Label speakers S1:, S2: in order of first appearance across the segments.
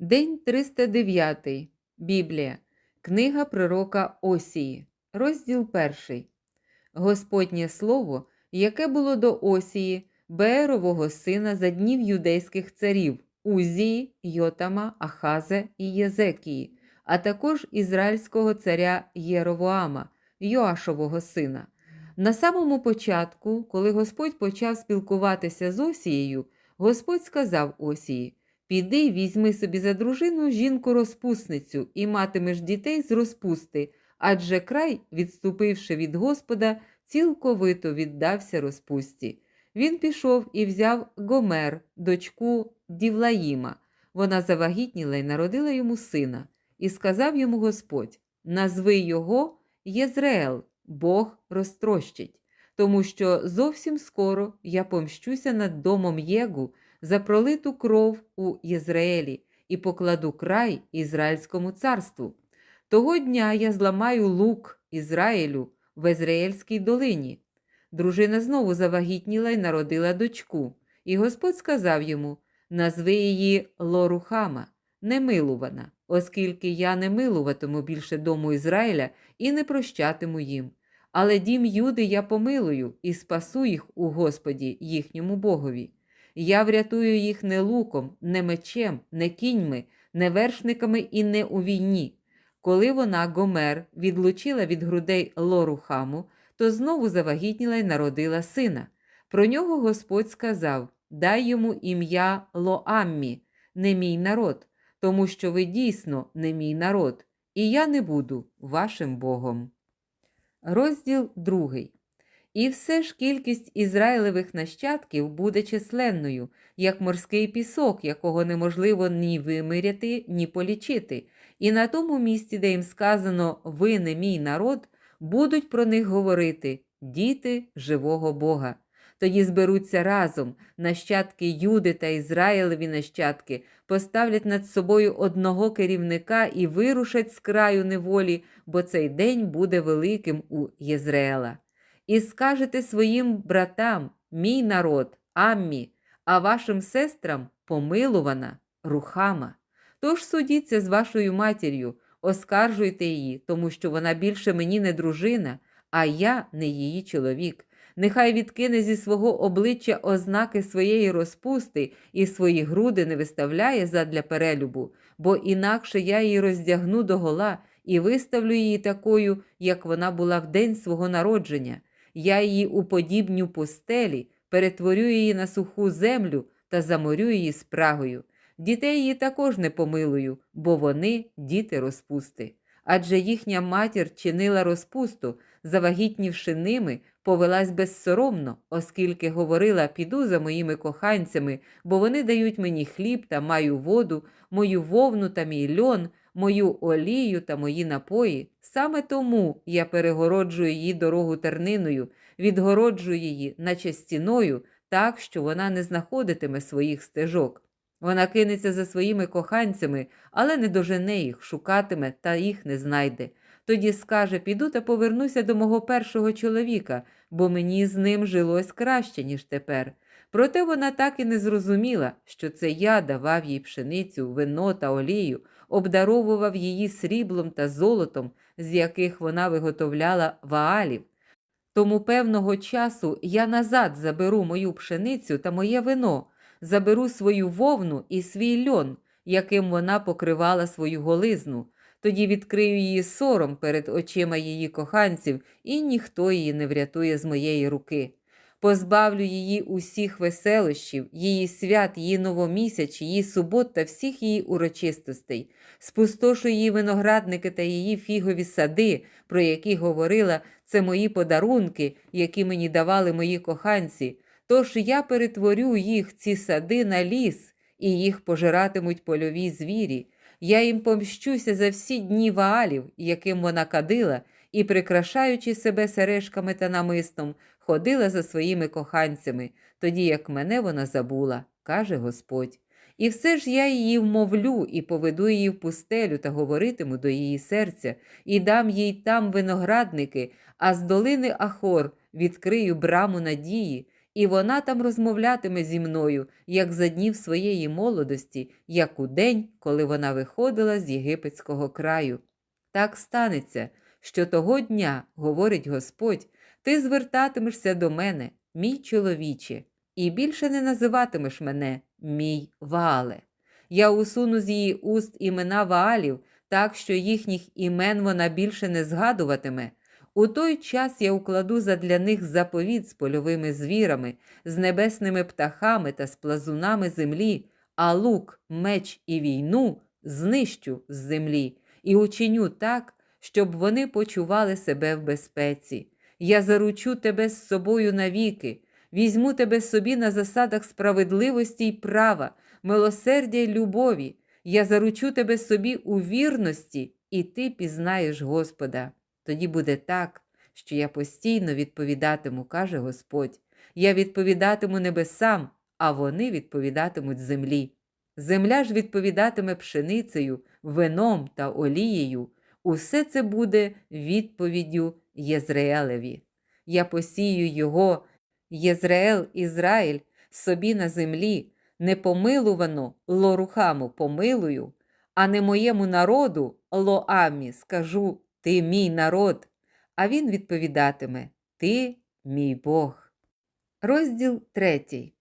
S1: День 309. Біблія. Книга пророка Осії. Розділ 1. Господнє слово, яке було до Осії, Беерового сина за днів юдейських царів Узії, Йотама, Ахазе і Єзекії, а також ізраїльського царя Єровоама, Йоашового сина. На самому початку, коли Господь почав спілкуватися з Осією, Господь сказав Осії: Піди візьми собі за дружину жінку-розпусницю і матимеш дітей з розпусти, адже край, відступивши від Господа, цілковито віддався розпусті. Він пішов і взяв Гомер, дочку Дівлаїма. Вона завагітніла й народила йому сина, і сказав йому Господь: Назви його Єзреел, Бог розтрощить, тому що зовсім скоро я помщуся над домом Єгу за пролиту кров у Єзраїлі і покладу край Ізраїльському царству. Того дня я зламаю лук Ізраїлю в Ізраїльській долині. Дружина знову завагітніла й народила дочку, і Господь сказав йому: назви її Лорухама, немилувана, оскільки я не милуватиму більше дому Ізраїля і не прощатиму їм. Але дім Юди я помилую і спасу їх у Господі, їхньому Богові. Я врятую їх не луком, не мечем, не кіньми, не вершниками і не у війні. Коли вона, Гомер, відлучила від грудей Лорухаму, то знову завагітніла й народила сина. Про нього Господь сказав: Дай йому ім'я Лоаммі, не мій народ, тому що ви дійсно не мій народ, і я не буду вашим Богом. Розділ 2. І все ж кількість Ізраїлевих нащадків буде численною, як морський пісок, якого неможливо ні виміряти, ні полічити. І на тому місці, де їм сказано Ви не мій народ, будуть про них говорити діти живого Бога. Тоді зберуться разом нащадки Юди та Ізраїлеві нащадки, поставлять над собою одного керівника і вирушать з краю неволі, бо цей день буде великим у Єзраїла. І скажете своїм братам, мій народ, Аммі, а вашим сестрам помилувана рухама. Тож судіться з вашою матір'ю, оскаржуйте її, тому що вона більше мені не дружина, а я не її чоловік. Нехай відкине зі свого обличчя ознаки своєї розпусти і свої груди не виставляє задля перелюбу, бо інакше я її роздягну догола і виставлю її такою, як вона була в день свого народження. Я її уподібню пустелі, перетворю її на суху землю та заморю її спрагою. Дітей її також не помилую, бо вони діти розпусти. Адже їхня матір чинила розпусту, завагітнівши ними, повелась безсоромно, оскільки говорила піду за моїми коханцями, бо вони дають мені хліб та маю воду, мою вовну та мій льон, мою олію та мої напої. Саме тому я перегороджую її дорогу терниною, відгороджую її, наче стіною, так, що вона не знаходитиме своїх стежок. Вона кинеться за своїми коханцями, але не дожене їх, шукатиме та їх не знайде. Тоді скаже піду та повернуся до мого першого чоловіка, бо мені з ним жилось краще, ніж тепер. Проте вона так і не зрозуміла, що це я давав їй пшеницю, вино та олію, обдаровував її сріблом та золотом, з яких вона виготовляла ваалів. Тому певного часу я назад заберу мою пшеницю та моє вино, заберу свою вовну і свій льон, яким вона покривала свою голизну. Тоді відкрию її сором перед очима її коханців, і ніхто її не врятує з моєї руки. Позбавлю її усіх веселощів, її свят, її новомісяч, її субот та всіх її урочистостей, спустошу її виноградники та її фігові сади, про які говорила, це мої подарунки, які мені давали мої коханці. Тож я перетворю їх, ці сади, на ліс, і їх пожиратимуть польові звірі. Я їм помщуся за всі дні ваалів, яким вона кадила, і, прикрашаючи себе сережками та намистом, ходила за своїми коханцями, тоді як мене вона забула, каже Господь. І все ж я її вмовлю і поведу її в пустелю та говоритиму до її серця, і дам їй там виноградники, а з долини Ахор відкрию браму надії, і вона там розмовлятиме зі мною, як за днів своєї молодості, як у день, коли вона виходила з єгипетського краю. Так станеться, що того дня, говорить Господь, ти звертатимешся до мене, мій чоловіче, і більше не називатимеш мене мій Ваале. Я усуну з її уст імена Ваалів, так що їхніх імен вона більше не згадуватиме. У той час я укладу задля них заповіт з польовими звірами, з небесними птахами та з плазунами землі, а лук, меч і війну знищу з землі і учиню так, щоб вони почували себе в безпеці. Я заручу тебе з собою навіки, візьму тебе собі на засадах справедливості й права, милосердя й любові. Я заручу тебе собі у вірності, і ти пізнаєш Господа. Тоді буде так, що я постійно відповідатиму, каже Господь. Я відповідатиму небесам, а вони відповідатимуть землі. Земля ж відповідатиме пшеницею, вином та олією. Усе це буде відповіддю Єзраелеві. Я посію його, Єзраел Ізраїль, собі на землі, непомилувано лорухаму помилую, а не моєму народу лоамі скажу Ти мій народ. А він відповідатиме Ти мій Бог. Розділ третій.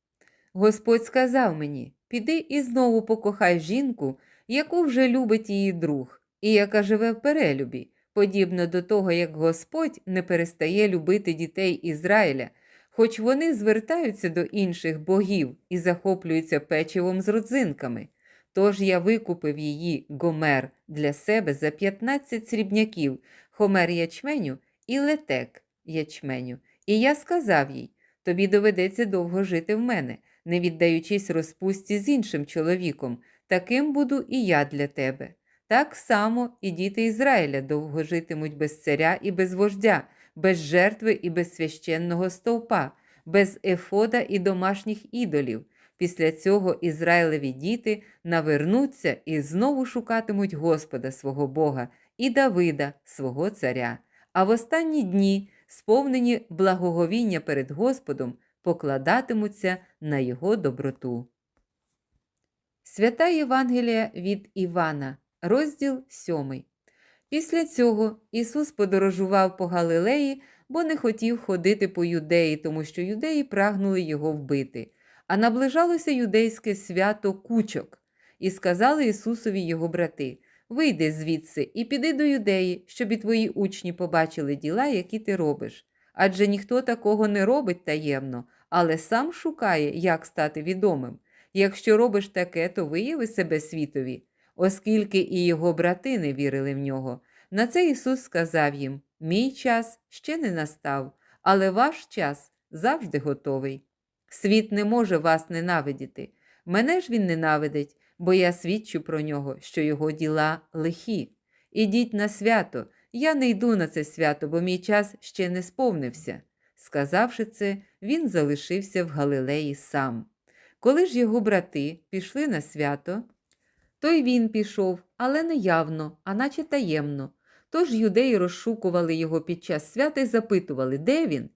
S1: Господь сказав мені: Піди і знову покохай жінку, яку вже любить її друг, і яка живе в перелюбі, подібно до того, як Господь не перестає любити дітей Ізраїля, хоч вони звертаються до інших богів і захоплюються печивом з родзинками. Тож я викупив її гомер для себе за 15 срібняків, хомер ячменю і летек ячменю. І я сказав їй: тобі доведеться довго жити в мене, не віддаючись розпусті з іншим чоловіком, таким буду і я для тебе. Так само і діти Ізраїля довго житимуть без царя і без вождя, без жертви і без священного стовпа, без ефода і домашніх ідолів. Після цього Ізраїлеві діти навернуться і знову шукатимуть Господа свого Бога і Давида, свого царя. А в останні дні, сповнені благоговіння перед Господом, покладатимуться на його доброту. Свята Євангелія від Івана, розділ 7. Після цього Ісус подорожував по Галилеї, бо не хотів ходити по юдеї, тому що юдеї прагнули його вбити. А наближалося юдейське свято кучок, і сказали Ісусові його брати: Вийди звідси і піди до юдеї, щоб і твої учні побачили діла, які ти робиш. Адже ніхто такого не робить таємно, але сам шукає, як стати відомим. Якщо робиш таке, то вияви себе світові, оскільки і його брати не вірили в нього. На це Ісус сказав їм: Мій час ще не настав, але ваш час завжди готовий. Світ не може вас ненавидіти. Мене ж він ненавидить, бо я свідчу про нього, що його діла лихі. Ідіть на свято, я не йду на це свято, бо мій час ще не сповнився. Сказавши це, він залишився в Галилеї сам. Коли ж його брати пішли на свято, то й він пішов, але не явно, а наче таємно. Тож юдеї розшукували його під час свята і запитували, де він.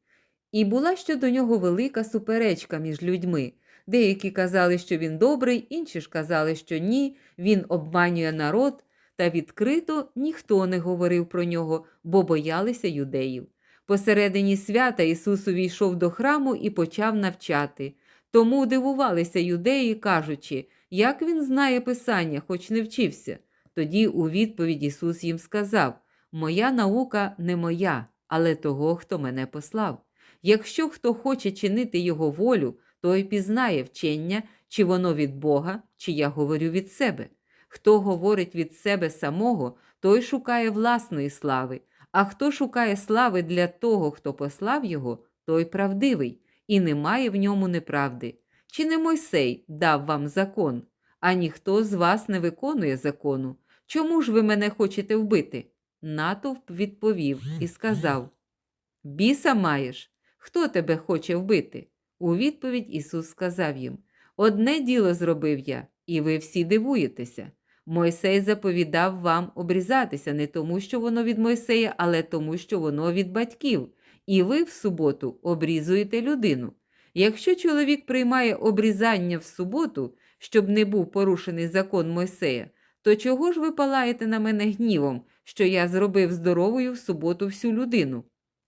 S1: І була щодо нього велика суперечка між людьми. Деякі казали, що він добрий, інші ж казали, що ні, він обманює народ, та відкрито ніхто не говорив про нього, бо боялися юдеїв. Посередині свята Ісус увійшов до храму і почав навчати. Тому дивувалися юдеї, кажучи, як він знає Писання, хоч не вчився. Тоді у відповідь Ісус їм сказав: Моя наука не моя, але того, хто мене послав. Якщо хто хоче чинити Його волю, той пізнає вчення, чи воно від Бога, чи я говорю від себе. Хто говорить від себе самого, той шукає власної слави, а хто шукає слави для того, хто послав його, той правдивий, і немає в ньому неправди. Чи не Мойсей дав вам закон, а ніхто з вас не виконує закону? Чому ж ви мене хочете вбити? Натовп відповів і сказав: Біса маєш, хто тебе хоче вбити? У відповідь Ісус сказав їм: Одне діло зробив я, і ви всі дивуєтеся. Мойсей заповідав вам обрізатися не тому, що воно від Мойсея, але тому, що воно від батьків, і ви в суботу обрізуєте людину. Якщо чоловік приймає обрізання в суботу, щоб не був порушений закон Мойсея, то чого ж ви палаєте на мене гнівом, що я зробив здоровою в суботу всю людину?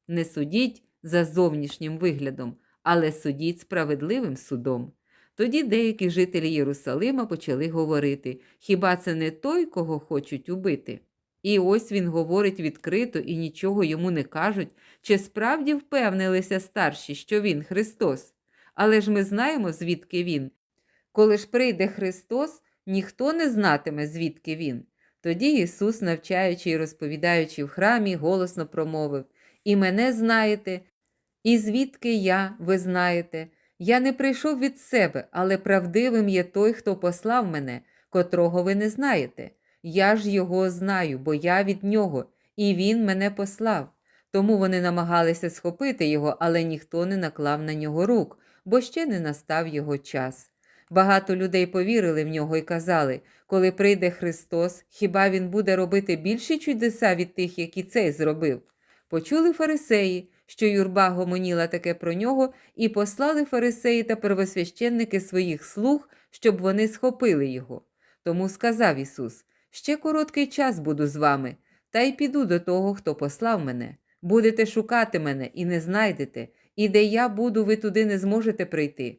S1: Не судіть за зовнішнім виглядом, але судіть справедливим судом. Тоді деякі жителі Єрусалима почали говорити: хіба це не той, кого хочуть убити? І ось він говорить відкрито і нічого йому не кажуть, чи справді впевнилися старші, що він Христос. Але ж ми знаємо, звідки він. Коли ж прийде Христос, ніхто не знатиме, звідки він. Тоді Ісус, навчаючи і розповідаючи в храмі, голосно промовив: І мене знаєте, і звідки я, ви знаєте. Я не прийшов від себе, але правдивим є той, хто послав мене, котрого ви не знаєте. Я ж його знаю, бо я від нього, і він мене послав. Тому вони намагалися схопити його, але ніхто не наклав на нього рук, бо ще не настав його час. Багато людей повірили в нього і казали, коли прийде Христос, хіба він буде робити більші чудеса від тих, які цей зробив? Почули фарисеї, що юрба гомоніла таке про нього, і послали фарисеї та первосвященники своїх слуг, щоб вони схопили його. Тому сказав Ісус: Ще короткий час буду з вами, та й піду до того, хто послав мене. Будете шукати мене і не знайдете, і де я буду, ви туди не зможете прийти.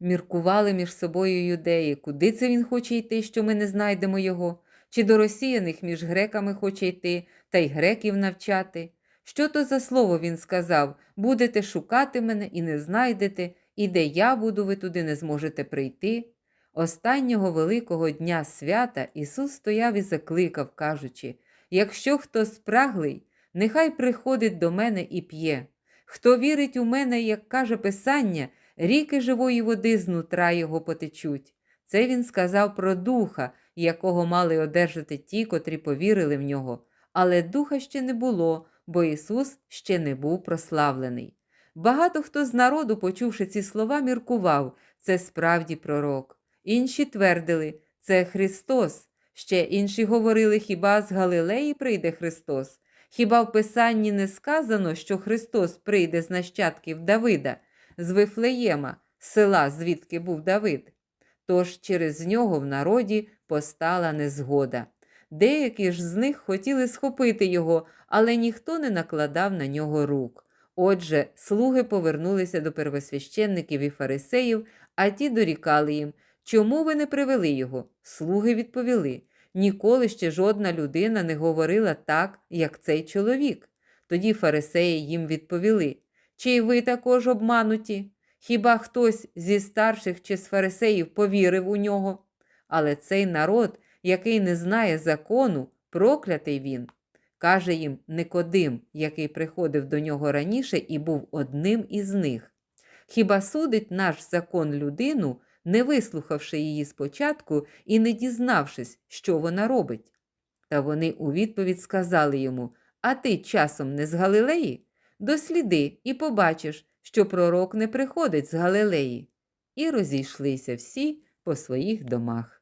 S1: Міркували між собою юдеї, куди це він хоче йти, що ми не знайдемо його, чи до росіяних між греками хоче йти, та й греків навчати. Що то за слово він сказав будете шукати мене і не знайдете, і де я буду, ви туди не зможете прийти. Останнього великого дня свята Ісус стояв і закликав, кажучи: Якщо хто спраглий, нехай приходить до мене і п'є. Хто вірить у мене, як каже Писання, ріки живої води знутра його потечуть. Це він сказав про духа, якого мали одержати ті, котрі повірили в нього. Але духа ще не було, бо Ісус ще не був прославлений. Багато хто з народу, почувши ці слова, міркував це справді пророк. Інші твердили це Христос. Ще інші говорили, хіба з Галилеї прийде Христос? Хіба в Писанні не сказано, що Христос прийде з нащадків Давида, з Вифлеєма, села, звідки був Давид? Тож через нього в народі постала незгода. Деякі ж з них хотіли схопити його, але ніхто не накладав на нього рук. Отже, слуги повернулися до первосвященників і фарисеїв, а ті дорікали їм, чому ви не привели його? Слуги відповіли ніколи ще жодна людина не говорила так, як цей чоловік. Тоді фарисеї їм відповіли чи й ви також обмануті? Хіба хтось зі старших чи з фарисеїв повірив у нього? Але цей народ, який не знає закону, проклятий він. Каже їм Никодим, який приходив до нього раніше і був одним із них. Хіба судить наш закон людину, не вислухавши її спочатку і не дізнавшись, що вона робить? Та вони у відповідь сказали йому А ти часом не з Галилеї? Досліди і побачиш, що пророк не приходить з Галилеї. І розійшлися всі по своїх домах.